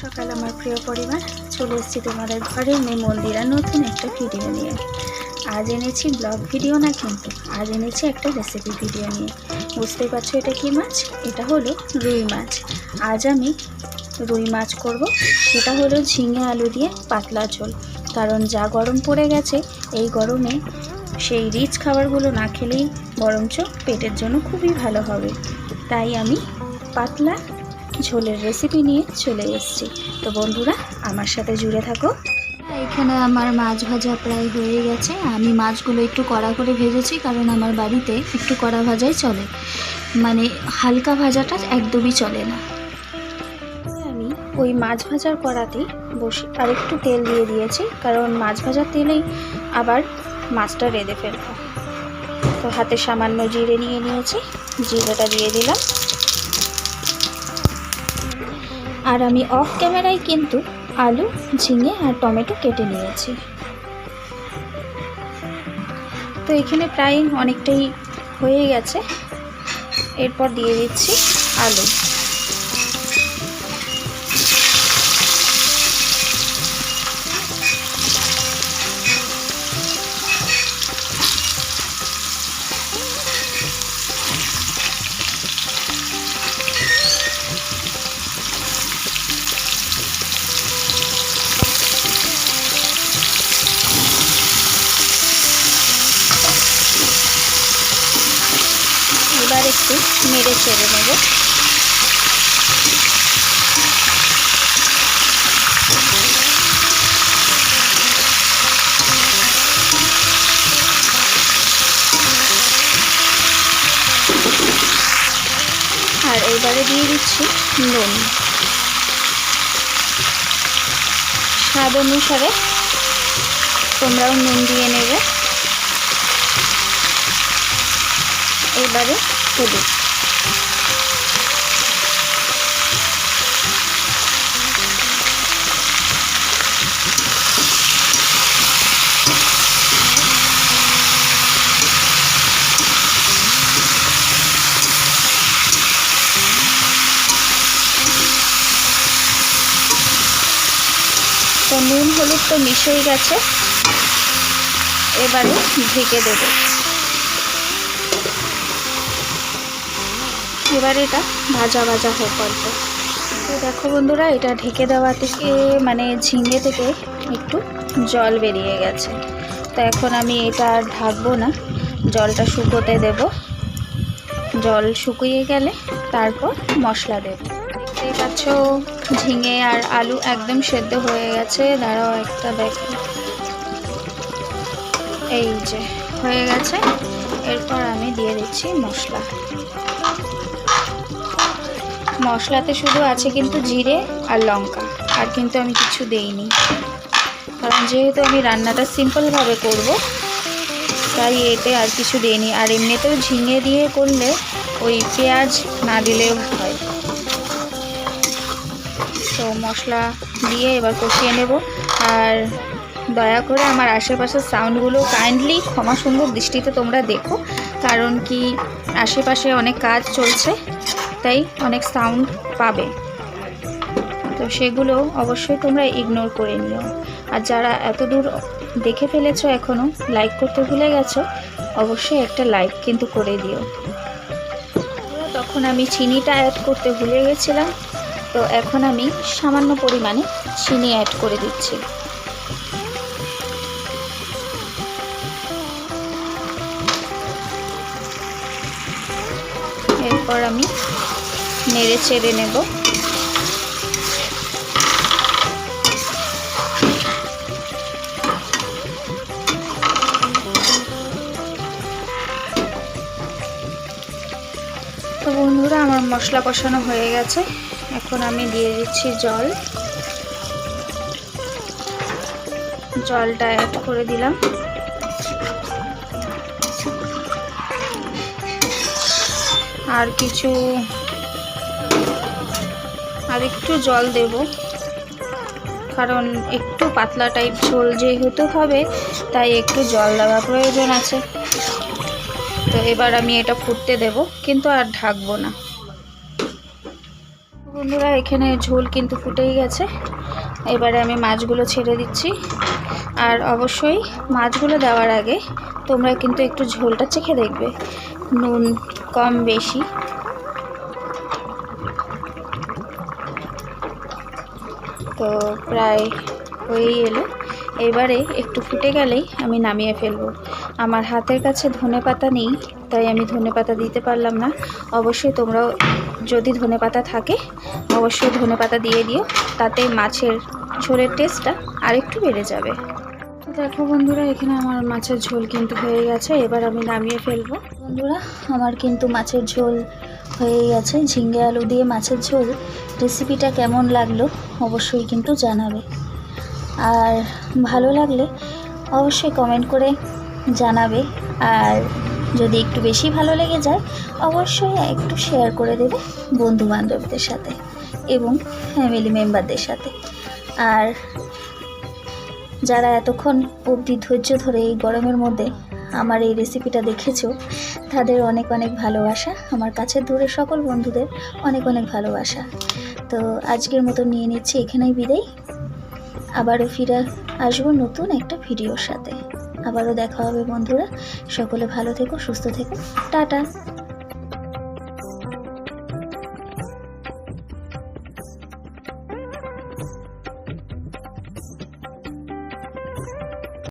সকাল আমার প্রিয় পরিবার চলে এসেছি তোমাদের ঘরে। মেয়ে মন্দিরা নতুন একটা ভিডিও নিয়ে। আজ এনেছি ব্লগ ভিডিও না কিন্তু, আজ এনেছি একটা রেসিপি ভিডিও নিয়ে। বুঝতে পারছ এটা কি মাছ? এটা হলো রুই মাছ। আজ আমি রুই মাছ করব। সেটা হলো ঝিঙে আলু দিয়ে পাতলা ঝোল। কারণ যা গরম পড়ে গেছে, এই গরমে সেই রিচ খাবারগুলো না খেলেই বরঞ্চ পেটের জন্য খুবই ভালো হবে। তাই আমি পাতলা ঝোলের রেসিপি নিয়ে চলে এসেছি। তো বন্ধুরা আমার সাথে জুড়ে থাকো। এখানে আমার মাছ ভাজা প্রায় হয়ে গেছে। আমি মাছগুলো একটু কড়া করে ভেজেছি কারণ আমার বাড়িতে একটু কড়া ভাজাই চলে। মানে হালকা ভাজাটা একদমই চলে না। আমি ওই মাছ ভাজার কড়াতেই বসে আর একটু তেল দিয়ে দিয়েছি কারণ মাছ ভাজার তেলেই আবার মাছটা রেঁধে ফেলব। তো হাতে সামান্য জিরে নিয়ে নিয়েছি জিরেটা দিয়ে দিলাম। আর আমি অফ ক্যামেরায় কিন্তু আলু, ঝিঙে আর টমেটো কেটে নিয়েছি। তো এখানে প্রায় অনেকটাই হয়ে গেছে। এরপর দিয়ে দিচ্ছি আলু। একটু নেড়ে চেড়ে নেব। আর এবারে দিয়ে দিচ্ছি নুন। স্বাদ অনুসারে তোমরাও নুন দিয়ে নেবে। এবারে হলুদ তো নুন হলুদ তো মিশেই গেছে। এবারে ঢেকে দেবো। এবার এটা ভাজা ভাজা হোক অল্প। তো দেখো বন্ধুরা, এটা ঢেকে দেওয়া থেকে মানে ঝিঙে থেকে একটু জল বেরিয়ে গেছে। তো এখন আমি এটা আর ঢাকবো না, জলটা শুকোতে দেব। জল শুকিয়ে গেলে তারপর মশলা দেব। দেখতেই পাচ্ছ, ঝিঙে আর আলু একদম সেদ্ধ হয়ে গেছে। দাঁড়াও একটা দেখো। এই যে, হয়ে গেছে। এরপর আমি দিয়ে দিচ্ছি মশলা। মশলাতে শুধু আছে কিন্তু জিরে আর লঙ্কা। আর কিন্তু আমি কিছু দেইনি। কারণ যেহেতু আমি রান্নাটা সিম্পলভাবে করব, তাই এতে আর কিছু দিইনি। আর এমনিতেও ঝিঙে দিয়ে করলে ওই পেঁয়াজ না দিলেও হয়। তো মশলা দিয়ে এবার কষিয়ে নেব। আর দয়া করে আমার আশেপাশের সাউন্ডগুলো কাইন্ডলি ক্ষমা সুন্দর দৃষ্টিতে তোমরা দেখো। কারণ কি আশেপাশে অনেক কাজ চলছে। তাই অনেক সাউন্ড পাবে। তো সেগুলো অবশ্যই তোমরা ইগনোর করে নিও। আর যারা এত দূর দেখে ফেলেছো এখনও লাইক করতে ভুলে গেছো, অবশ্যই একটা লাইক কিন্তু করে দিও। তখন আমি চিনিটা অ্যাড করতে ভুলে গেছিলাম, তো এখন আমি সামান্য পরিমাণে চিনি অ্যাড করে দিচ্ছি। এরপর আমি নেড়ে চেড়ে নেব। তো বন্ধুরা, আমার মশলা কষানো হয়ে গেছে। এখন আমি দিয়ে দিচ্ছি জল। জলটা অ্যাড করে দিলাম। আর কিছু আর একটু জল দেব। কারণ একটু পাতলা টাইপ ঝোল যেহেতু হবে, তাই একটু জল দেওয়া প্রয়োজন আছে। তো এবার আমি এটা ফুটতে দেব, কিন্তু আর ঢাকবো না। বন্ধুরা, এখানে ঝোল কিন্তু ফুটেই গেছে। এবারে আমি মাছগুলো ছেড়ে দিচ্ছি। আর অবশ্যই মাছগুলো দেওয়ার আগে তোমরা কিন্তু একটু ঝোলটা চেখে দেখবে। নুন কম বেশি। তো প্রায় হয়েই এলো। এবারে একটু ফুটে গেলেই আমি নামিয়ে ফেলব। আমার হাতের কাছে ধনে পাতা নেই, তাই আমি ধনে পাতা দিতে পারলাম না। অবশ্যই তোমরাও যদি ধনে পাতা থাকে, অবশ্যই ধনে পাতা দিয়ে দিও, তাতে মাছের ঝোলের টেস্টটা আরেকটু বেড়ে যাবে। তো দেখো বন্ধুরা, এখানে আমার মাছের ঝোল কিন্তু হয়ে গেছে। এবার আমি নামিয়ে ফেলব। বন্ধুরা, আমার কিন্তু মাছের ঝোল হয়ে গেছে ঝিঙ্গে আলু দিয়ে মাছের ঝোল। রেসিপিটা কেমন লাগল অবশ্যই কিন্তু জানাবে। আর ভালো লাগলে অবশ্যই কমেন্ট করে জানাবে। আর যদি একটু বেশি ভালো লেগে যায়, অবশ্যই একটু শেয়ার করে দেবে বন্ধু বান্ধবদের সাথে এবং ফ্যামিলি মেম্বারদের সাথে। আর যারা এতক্ষণ অবধি ধৈর্য ধরে এই গরমের মধ্যে আমার এই রেসিপিটা দেখেছ তাদের অনেক অনেক ভালোবাসা, আমার কাছে দূরে সকল বন্ধুদের অনেক অনেক ভালোবাসা। তো আজকের মতো নিয়ে নিচ্ছি এখানেই বিদায়। আবারও ফিরে আসব নতুন একটা ভিডিওর সাথে। আবারও দেখা হবে বন্ধুরা। সকলে ভালো থেকো, সুস্থ থেকো। টাটা।